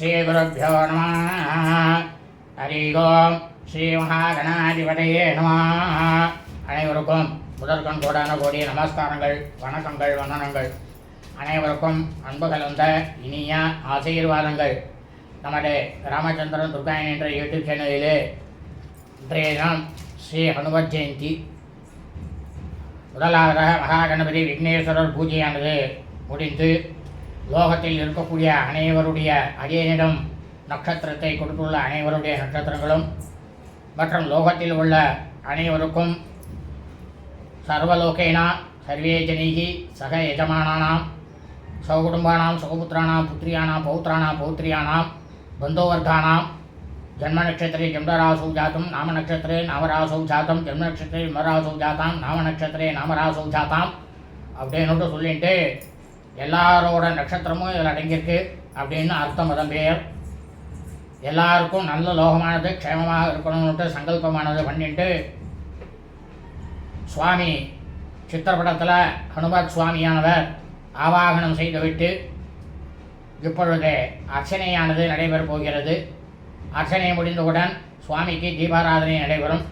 ஸ்ரீகுருப்போ நம. ஹரி ஓம். ஸ்ரீ மகாகணாதிபதியே நம. அனைவருக்கும் முதற்கண் கோடான கோடிய நமஸ்காரங்கள் வணக்கங்கள் வந்தனங்கள். அனைவருக்கும் அன்பு கலந்த இனிய ஆசீர்வாதங்கள். நமது ராமச்சந்திரன் துர்காயன் என்ற யூடியூப் சேனலிலே இன்றைய தினம் ஸ்ரீ ஹனுமத் ஜெயந்தி. முதலாவதாக மகாகணபதி விக்னேஸ்வரர் பூஜையானது முடிந்து லோகத்தில் இருக்கக்கூடிய அனைவருடைய அரியனிடம் நட்சத்திரத்தை கொடுத்துள்ள அனைவருடைய நட்சத்திரங்களும் மற்றும் லோகத்தில் உள்ள அனைவருக்கும் சர்வலோகேனா சர்வே ஜனீகி சக எஜமானானாம் சகுடும்பானாம் சுகபுத்திராணாம் புத்திரியானாம் பௌத்திராணாம் பௌத்திரியானாம் பந்தோவர்கானாம் ஜன்மநக்ஷத்திரே ஜம்டராசௌ ஜாத்தம் நாமநக்ஷத்திரே நாமராசௌ ஜாத்தம் ஜன்மநக்ஷத்திரே மராசௌ ஜாத்தாம் நாமநக்ஷத்திரே நாமராசௌ ஜாத்தாம் அப்படின்னுட்டு சொல்லிட்டு எல்லாரோட நட்சத்திரமும் இதில் அடங்கியிருக்கு அப்படின்னு அர்த்தம் அதன் பெயர். எல்லாருக்கும் நல்ல லோகமானது க்ஷேமமாக இருக்கணும்னுட்டு சங்கல்பமானது பண்ணிட்டு சுவாமி சித்திரப்படத்தில் ஹனுமத் சுவாமியானவர் ஆவாகனம் செய்துவிட்டு இப்பொழுது அர்ச்சனையானது நடைபெறப் போகிறது. அர்ச்சனை முடிந்தவுடன் சுவாமிக்கு தீபாராதனை நடைபெறும்.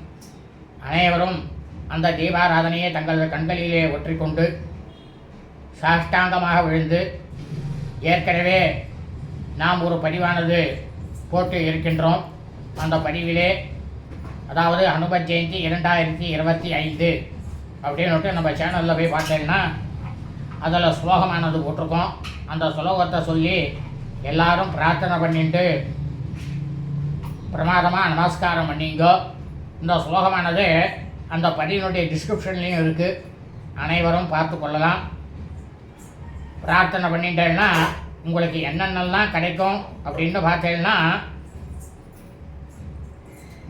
அனைவரும் அந்த தீபாராதனையை தங்களது கண்களிலே ஒற்றிக்கொண்டு சாஷ்டாங்கமாக விழுந்து ஏற்கனவே நாம் ஒரு பதிவானது போட்டு இருக்கின்றோம். அந்த பதிவிலே அதாவது அனுபத் ஜெயந்தி இரண்டாயிரத்தி இருபத்தி ஐந்து அப்படின்னுட்டு நம்ம சேனலில் போய் பார்த்தீங்கன்னா அதில் ஸ்லோகமானது போட்டிருக்கோம். அந்த ஸ்லோகத்தை சொல்லி எல்லாரும் பிரார்த்தனை பண்ணிட்டு பிரமாதமாக நமஸ்காரம் பண்ணிங்கோ. இந்த ஸ்லோகமானது அந்த பதிவினுடைய டிஸ்கிரிப்ஷன்லேயும் இருக்குது அனைவரும் பார்த்து கொள்ளலாம். பிரார்த்தனை பண்ணிட்டேன்னா உங்களுக்கு என்னென்னலாம் கிடைக்கும் அப்படின்னு பார்த்தீங்கன்னா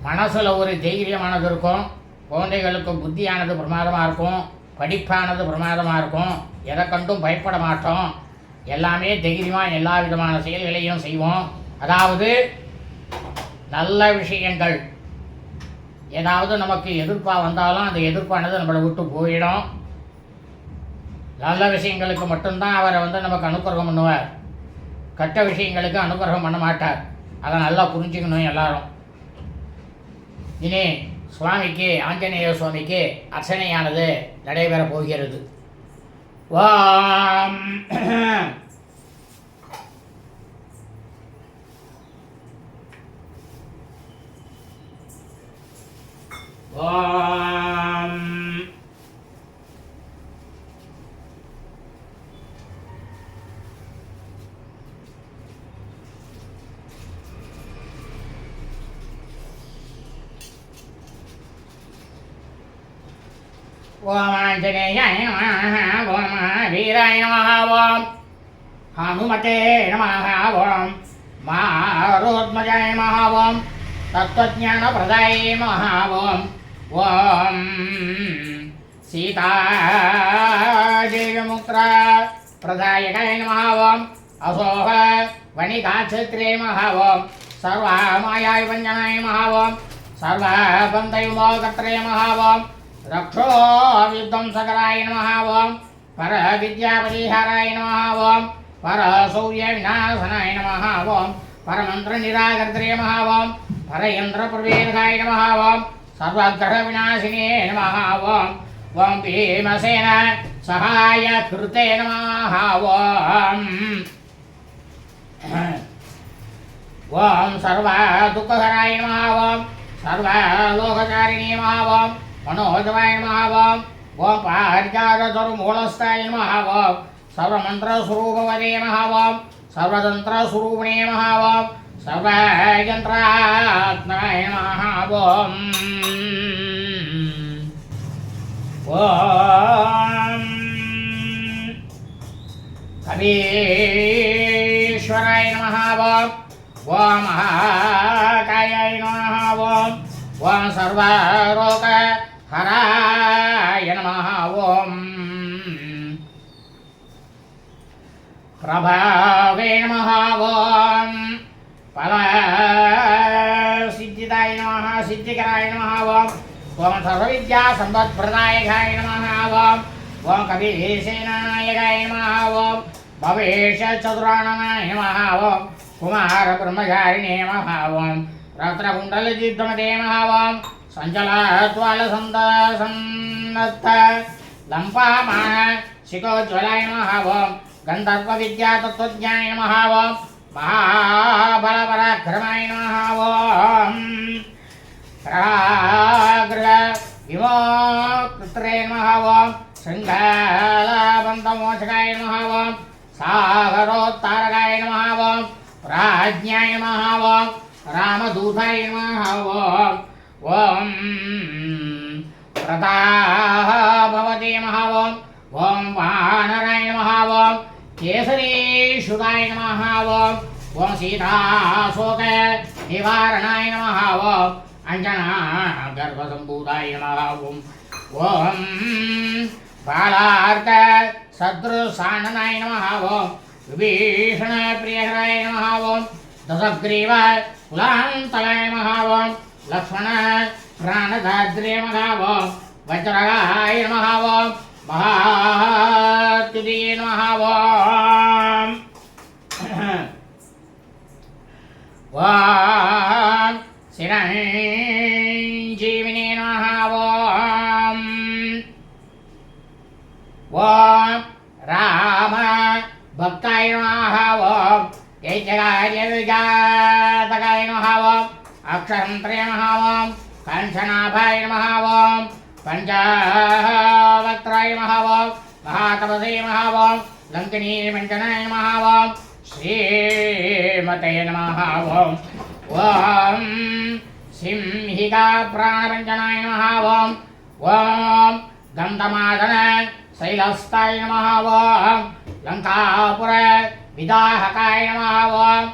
மனசில் ஒரு தைரியமானது இருக்கும் குழந்தைகளுக்கு புத்தியானது பிரமாதமாக இருக்கும் படிப்பானது பிரமாதமாக இருக்கும் எதை கண்டும் பயப்பட மாட்டோம். எல்லாமே தைரியமாக எல்லா விதமான செயல்களையும் செய்வோம். அதாவது நல்ல விஷயங்கள். ஏதாவது நமக்கு எதிர்ப்பாக வந்தாலும் அந்த எதிர்ப்பானது நம்மளை விட்டு போயிடும். நல்ல விஷயங்களுக்கு மட்டும்தான் அவரை வந்து நமக்கு அனுகிரகம் பண்ணுவார். கெட்ட விஷயங்களுக்கு அனுகிரகம் பண்ண மாட்டார். அதை நல்லா புரிஞ்சுக்கணும் எல்லாரும். இனி சுவாமிக்கு ஆஞ்சநேய சுவாமிக்கு அர்ச்சனையானது நடைபெற போகிறது. வாம் ఓం ఆంజనేయాయ నమ ఓం మహావీరాయ నమ ఓం హనుమతే నమ ఓం మారోత్మజాయ నమ ఓం తత్వజ్ఞానప్రదాయ నమ ఓం ఓం సీతాదేవిముక్త ప్రదాయకాయ నమ ఓం అశోహ వణికాక్షత్రే నమ ఓం సర్వమాయాయ వంజనాయ నమ ఓం సర్వబంధయుమోగత్రే ரக்ஷோ வித்வம் சகராய நம ஓம் பர வித்யாபரிஹாராய நம ஓம் பர சௌரிய விநாசனாய நம ஓம் பரமந்திர நிராகர்த்திரே நம ஓம் பர இந்திர பிரவேதாய நம ஓம் சர்வகிரக விநாசினே நம ஓம் பீமசேன சகாய கிருத்தே நம ஓம் சர்வ துக்ககராய நம ஓம் சர்வலோககாரிணே நம मनोजवाय महाभाव ओम पाहरिजागतरु मूलस्थाय महाभाव सर्वमन्त्रस्वरूपवदे महाभाव, सर्वतन्त्रस्वरूपिणे महाभाव सर्वयन्त्रात्माय महाभावम् कवीश्वराय महाभाव ॐ महाकायाय महाभाव ॐ सर्वरोग వేణుమహావోం పద సిద్ధిదాయ నమ సిద్ధికరాయ నమ ఓం ఓం సర్వవిద్యా సంవత్ప్రదాయకాయ నమ ఓం ఓం కవిసేనాయకాయ నమ ఓం భవేష చతురాణనాయ నమ కుమార బ్రహ్మచారిణే నమ ఓం రత్నకుండల దిగ్ధమదే నమ సంచలాత్వాల సంద సన్నత్త లంపామాన శిఖోజ్వలాయ నమ గంధర్వవిద్యాతత్వజ్ఞాయ మహావం మహాబలపరాక్రమాయ మహావం గ్రహాగ్రహ విమోకృత్రే మహావం శృంగాలబంధమోచకాయ మహావం సాగరోత్తారకాయ మహావం ప్రాజ్ఞాయ మహావం రామదూతాయ మహావం ఓం ప్రతాభవతి మహావం ఓం వానరాయ మహావం కేసరీషుదాయ నమ ఓం. ఓం సీతాశోక నివారణాయ నమ ఓం. అంజనా గర్భసంభూతాయ నమ ఓం. ఓం బాళార్థ సదృశాననాయ నమ ఓం. విభీషణ ప్రియహరాయ నమ ఓం. దశగ్రీవ కులాంతలాయ నమ ఓం. లక్ష్మణ ప్రాణదాద్రే నమ ఓం. వజ్రగాయ నమ ఓం. మహాత్రి మహావాం వాం శిరంజీవిని మహావాం వాం రామ భక్తాయ మహావాం యజ్ఞాయ విజాతకాయ మహావాం అక్షరంత్రయ మహావాం కంచనాభాయ మహావాం పంచావక్రాయ మహాభావ్ మహాతపసే మహాభావ్ లంకినీ పంచనాయ మహాభావ్ శ్రీమతే నమహాభావం ఓం సింహికా ప్రాణపంచనాయ మహాభావం ఓం గంధమాదన శైలస్థాయ నమహాభావం లంకాపుర విదాహకాయ నమహాభావం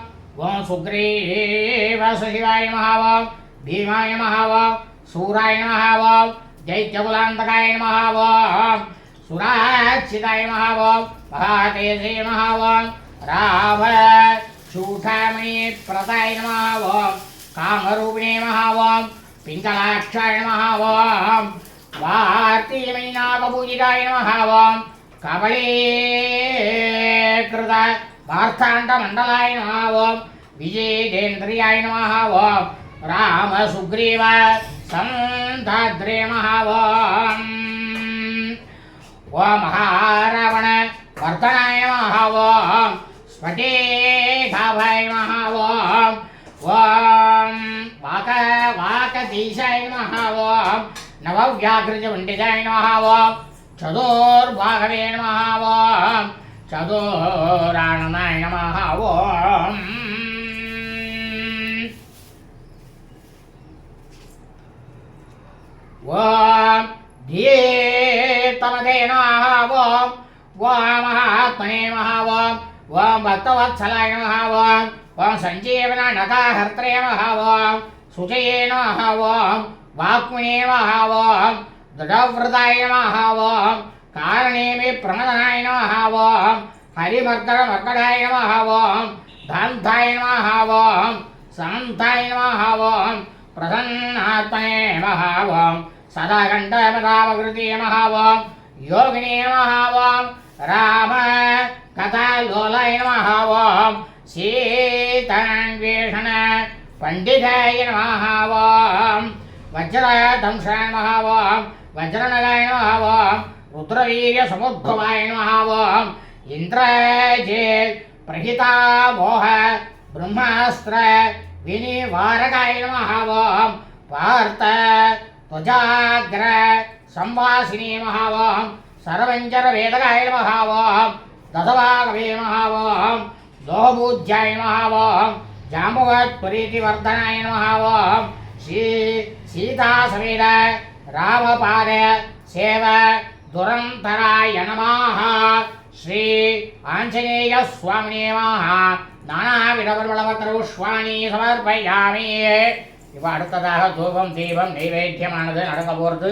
ఓం సుగ్రీవ సుశివాయ మహాభావం భీమాయ మహాభావం సూరాయ మహాభావం దైత్యకులాంతకాయ మహావం సురాచితాయ మహావం మహాతేజయ మహావం రావ చూఠామణి ప్రదాయ మహావం కామరూపిణే మహావం పింగళాక్షాయ మహావం వార్తీయమైనాపూజితాయ మహావం కమళీకృత మార్తాండమండలాయ మహావం విజయేంద్రియాయ మహావం రామ సుగ్రీవ महावम् ॐ हारवण वर्धनाय महावम् स्फटे भावाय महावम् ॐ वाक वाकदीशाय महावम् नवव्याघ्रजवण्डिताय महावम् चतुर्भागवे महावम् चतुराणनाय महावम् ఓం ధియే తమదే నమః ఓం ఓం మహాత్మనే నమః ఓం ఓం భక్తవత్సలాయ నమః ఓం ఓం సంజీవన నటాహర్త్రే నమః ఓం శుచయే నమః ఓం వాక్మునే నమః ఓం దృఢవ్రతాయ నమః ఓం కారణేమి ప్రమదనాయ నమః ఓం హరిమర్దన మర్కడాయ నమః ఓం దాంతాయ శాంతాయ నమః ఓం ప్రసన్నాత్మనే సదాఖండమృతే మహావం యోగినే మహావం రామ కథాలోలయ మహావం సీతాన్వేషణ పండితాయ మహావం వజ్రదంశాయ మహావం వజ్రనగాయ మహావం రుద్రవీర్య సముద్భవాయ మహావం ఇంద్రజే ప్రహితామోహ బ్రహ్మాస్త్ర వినివారకాయ మహావం పార్థ త్వజాగ్ర సంవాసిని మహావోహం. సర్వంజర వేదగాయ మహావోహం. దశభాగవే మహావోహం. దోహభూజ్యాయ మహావోహం. జాంబవత్పురీతివర్ధనాయ మహావోహం. శ్రీ సీతాసమేత రామపాద సేవ దురంతరాయ నమాహ శ్రీ ఆంజనేయ స్వామినే మహా నానావిధ బలవతరుష్వాణి సమర్పయామి. இப்போ அடுத்ததாக தூபம் தீபம் நைவேத்தியமானது நடக்க போகிறது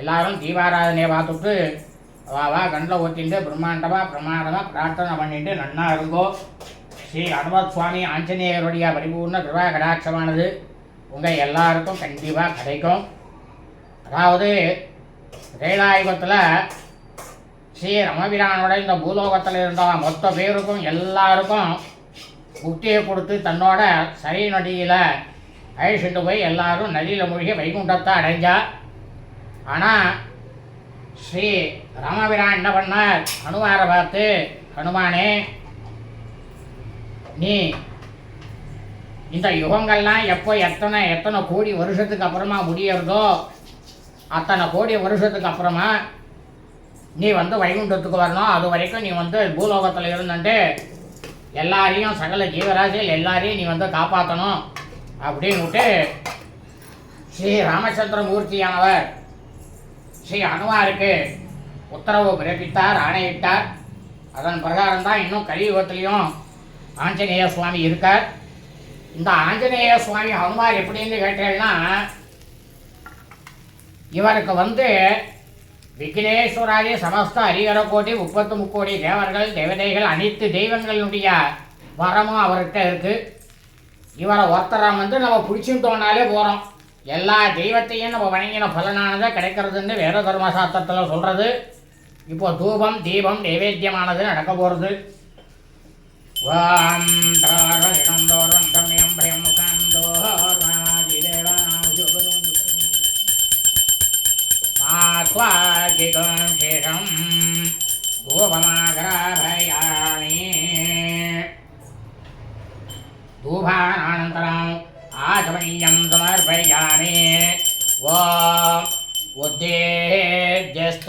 எல்லாரும் தீபாராதனையை பார்த்துட்டு வா வா கண்ணில் ஊற்றிட்டு பிரம்மாண்டமாக பிரமாண்டமாக பிரார்த்தனை பண்ணிட்டு நன்னா இருங்கோ. ஸ்ரீ அனுமத் சுவாமி ஆஞ்சநேயருடைய பரிபூர்ண கிருபா கடாட்சமானது உங்கள் எல்லாருக்கும் கண்டிப்பாக கிடைக்கும். அதாவது வேலாயுகத்தில் ஸ்ரீ ரமபிரானோட இந்த பூலோகத்தில் இருந்த மொத்த பேருக்கும் எல்லாருக்கும் முக்தியை கொடுத்து தன்னோட சரி நடியில் அழிச்சுட்டு போய் எல்லாரும் நதியில் மூழ்கி வைகுண்டத்தை அடைஞ்சா. ஆனால் ஸ்ரீ ராமபிரான் என்ன பண்ணார்? ஹனுமாரை பார்த்து ஹனுமானே நீ இந்த யுகங்கள்லாம் எப்போ எத்தனை எத்தனை கோடி வருஷத்துக்கு அப்புறமா முடியறதோ அத்தனை கோடி வருஷத்துக்கு அப்புறமா நீ வந்து வைகுண்டத்துக்கு வரணும். அது வரைக்கும் நீ வந்து பூலோகத்தில் இருந்துட்டு எல்லாரையும் சகல ஜீவராசிகள் எல்லாரையும் நீ வந்து காப்பாற்றணும் அப்படின்னுட்டு ஸ்ரீ ராமச்சந்திர மூர்த்தியானவர் ஸ்ரீ அனுமாருக்கு உத்தரவு பிறப்பித்தார் ஆணையிட்டார். அதன் பிரகாரம் தான் இன்னும் கலியுகத்திலையும் ஆஞ்சநேய சுவாமி இருக்கார். இந்த ஆஞ்சநேய சுவாமி ஹனுமார் எப்படின்னு கேட்டேன்னா இவருக்கு வந்து விக்னேஸ்வராதி சமஸ்த அரிகர கோடி முப்பத்து முக்கோடி தேவர்கள் தேவதைகள் அனைத்து தெய்வங்களுடைய வரமும் அவர்கிட்ட இருக்குது இவரை ஒருத்தரை வந்து நம்ம பிடிச்சிட்டோம்னாலே போகிறோம் எல்லா தெய்வத்தையும் நம்ம வணங்கின பலனானதை கிடைக்கிறதுன்னு வேத தர்மசாஸ்திரத்தில் சொல்கிறது இப்போ தூபம் தீபம் நைவேத்தியமானது நடக்க போகிறது வாம் தாரதினம் தோறும் தம்யம் பயம் மாத்வாகிகம் சேஷம் கோபமாகராபயாமி धूपानन्तरम् आचमनीयं समर्पयामि। वा उद्देज्यस्त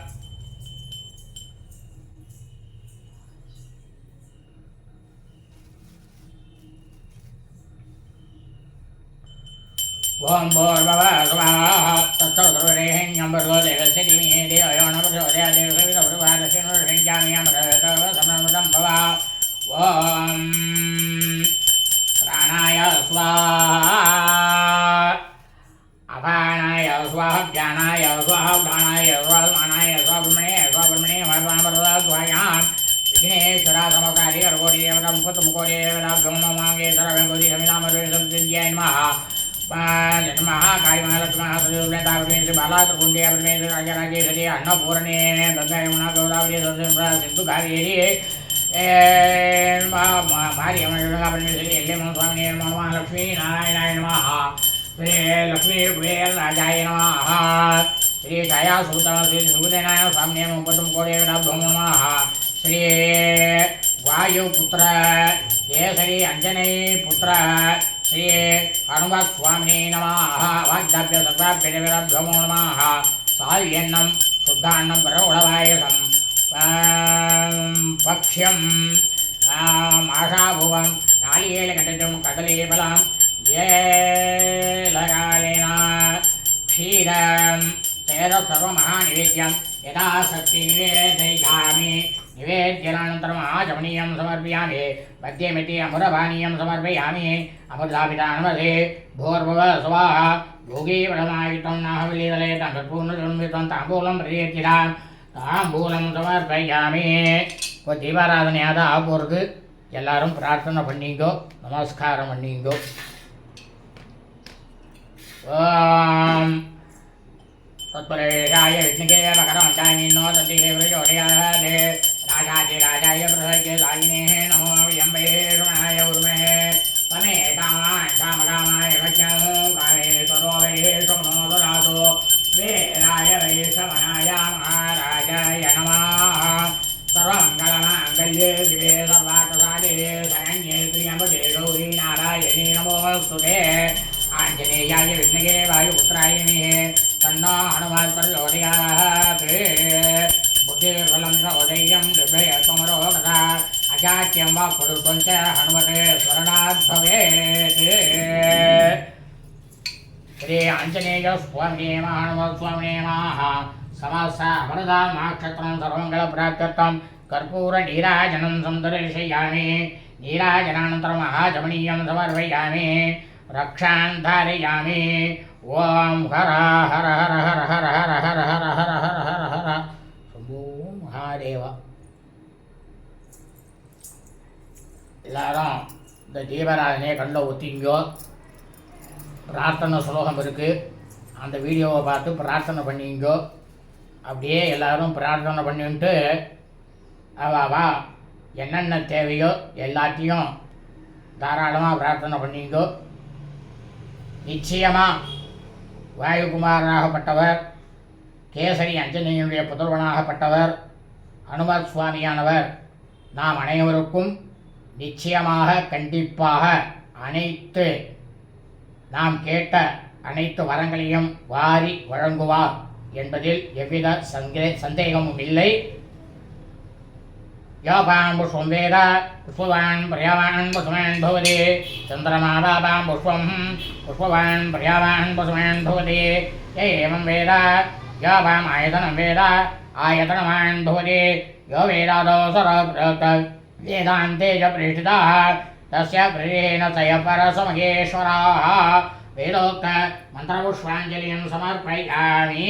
ओम भूर्भवस्वरेण्यम्भर्गोदेवस्थितिमिहे देवयोनभृजोदेवसवितभृगादशिनुषञ्जामियामृतमृतं भव ॐ प्राणाय स्वाहा अपानाय स्वाह ज्ञानाय स्वाहा प्राणाय स्वाहमानाय स्वब्रह्मणे स्वब्रह्मणे मणपणपरदा स्वायान् विघ्नेश्वरा समकारी अर्घोरी देवता मुकुतमुकोरी देवता ब्रह्ममाङ्गे सर्वगोरी समितामरे समितिज्ञाय नमः காய்மலத்மாசேந்திரபாலாத்குண்டேபரமேந்திராஜராஜேஸ்வரி அன்னபூரணே கங்காயமுனா கௌதாவரி சிந்து காவேரி மாரியம்மனேஸ்வரி எல்லைமன் சுவாமி மகாலட்சுமி நாராயணாய நமஹா ஸ்ரீ லக்ஷ்மி ராஜாய நமஹா ஸ்ரீ தயா சுகுதன ஸ்ரீ சுகுதேனாய சுவாமியே முப்பத்தும் கோடியவிடா பிரம்மணமாஹா ஸ்ரீ வாயு புத்திர கேசரி அஞ்சனை புத்திர श्री सुबुदेनाय स्वामी मुपतम कोडे नमः श्री वायुपुत्र केसरी अंजनेय पुत्र श्री हनुमत् स्वामिने नमः वाग्दाभ्य सर्वाभ्य देवताभ्यो नमः साल्यन्नं शुद्धान्नं परवळवायसं पक्ष्यं आशाभुवं नालिकेलकटितं कदलीफलं येलकालेन क्षीरं तेन सर्वमहानिवेद्यं यदा शक्ति निवेदयामि निवेद्यनानन्तरम् आचमनीयं समर्पयामि मध्ये मध्ये अमुरपानीयं समर्पयामि अमुदापितानमसे भोर्भव स्वाहा भोगी वडमायुतं नाहविलीतले तत्पूर्णजन्मितं ताम्बूलं பிரதியேற்கிறான் தாம்பூலம் சமர்ப்பயாமி இப்போ தீபாராதனையாக தான் ஆக போகிறது எல்லாரும் பிரார்த்தனை பண்ணிங்கோ நமஸ்காரம் பண்ணிங்கோ ஓம் तत्परेशाय विष्णुके मकरमण्डामिन्नो तन्तिहे प्रचोदयादे राजाधिराजाय प्रसज्य ராஜாதிராஜாய பிரசஜலாயினேஹ நமோ வியம்பே குணாய உருமே தமே காமாய காமகாமாய பஜ்ஞோ காலே சரோவே சமனோதராசோ வேலாய வைசமனாய மகாராஜாய நமாக சர்வங்கலமாங்கல்யே சிவே சர்வாட்டசாலே சரண்யே பிரியம்பதே கௌரி நாராயணி நமோஸ்துதே ஆஞ்சநேயாய விஷ்ணகே வாயுபுத்திராய மே தன்னா ஹனுமான் பிரச்சோதயாத் బుద్ధిర్బలం సోదయం లభ్యకమరోగదా అజాత్యం వా పడుతుంటే హనుమతే స్మరణాద్భవేత్ శ్రీ ఆంజనేయ స్వామి హనుమ స్వామి నేమాహ సమస్త వరదా మాక్షత్రం సర్వంగళ ప్రాప్త్యం కర్పూర నీరాజనం సందర్శయామి. నీరాజనానంతరం మహాజమనీయం సమర్పయామి. రక్షాన్ ధారయామి ఓం హర హర హర హర హర హర இந்த தீபராஜனே கண்ணில் ஒத்திங்கோ. பிரார்த்தனை ஸ்லோகம் இருக்குது அந்த வீடியோவை பார்த்து பிரார்த்தனை பண்ணிங்கோ. அப்படியே எல்லோரும் பிரார்த்தனை பண்ணிட்டு அவாவா என்னென்ன தேவையோ எல்லாத்தையும் தாராளமாக பிரார்த்தனை பண்ணிங்கோ. நிச்சயமாக வாயுகுமாரனாகப்பட்டவர் கேசரி அஞ்சனையினுடைய புதல்வனாகப்பட்டவர் அனுமத் சுவாமியானவர் நாம் அனைவருக்கும் நிச்சயமாக கண்டிப்பாக அனைத்து நாம் கேட்ட அனைத்து வரங்களையும் வாரி வழங்குவார் என்பதில் எவ்வித சந்தே சந்தேகமும் இல்லை. யாபான் புஷ்பம் வேத புஷ்பவான் பிரியாவான் பசுமேன் பவதி சந்திரமாதாபாம் புஷ்பம் புஷ்பவான் பிரியாவான் பசுமேன் பவதி ஏமம் வேத யாபாம் ஆயதனம் வேத ஆயதனமான் பவதி யோ வேதாதோ சர वेदान्ते च प्रेषितः तस्य प्रेरेण तय परसमगेश्वराः वेदोक्त मन्त्रपुष्पाञ्जलिं समर्पयामि।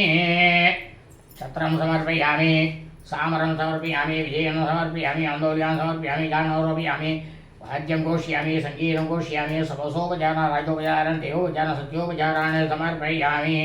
छत्रं समर्पयामि, सामरं समर्पयामि, विजयं समर्पयामि आन्दोल्यान् समर्पयामि गानौरपयामि वाद्यं घोषयामि, सङ्गीतं घोषयामि सपसोपचार राजोपचारं, देवोपचार सत्योपचारान् समर्पयामि।